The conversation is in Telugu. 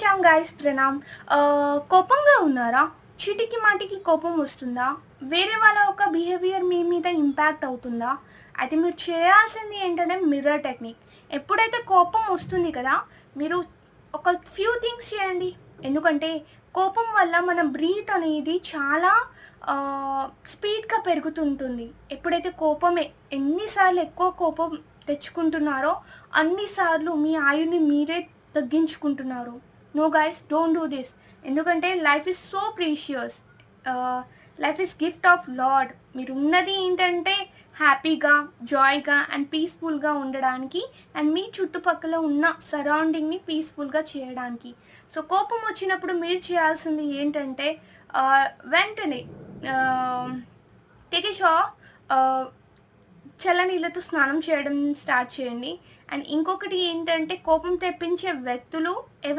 శ్యామ్ గాయస్ ప్రణామ్. కోపంగా ఉన్నారా? చీటికి మాటికి కోపం వస్తుందా? వేరే వాళ్ళ ఒక బిహేవియర్ మీ మీద ఇంపాక్ట్ అవుతుందా? అయితే మీరు చేయాల్సింది ఏంటంటే మిర్రర్ టెక్నిక్ ఎప్పుడైతే కోపం వస్తుంది కదా మీరు ఒక ఫ్యూ థింగ్స్ చేయండి. ఎందుకంటే కోపం వల్ల మన బ్రీత్ అనేది చాలా స్పీడ్గా పెరుగుతుంటుంది. ఎప్పుడైతే కోపం ఎన్నిసార్లు ఎక్కువ కోపం తెచ్చుకుంటున్నారో అన్నిసార్లు మీ ఆయుని మీరే తగ్గించుకుంటున్నారు. No guys don't do this ఎందుకంటే life is so precious life is gift of lord మీరు ఉన్నది ఏంటంటే హ్యాపీగా జాయ్గా అండ్ పీస్ఫుల్గా ఉండడానికి అండ్ మీ చుట్టుపక్కల ఉన్న సరౌండింగ్ని పీస్ఫుల్గా చేయడానికి. సో కోపం వచ్చినప్పుడు మీరు చేయాల్సింది ఏంటంటే uh, వెంటనే uh, వెంటనే చల్ల uh, చల్లనీళ్ళతో స్నానం చేయడం స్టార్ట్ చేయండి. అండ్ ఇంకొకటి ఏంటంటే కోపం తెప్పించే వ్యక్తులు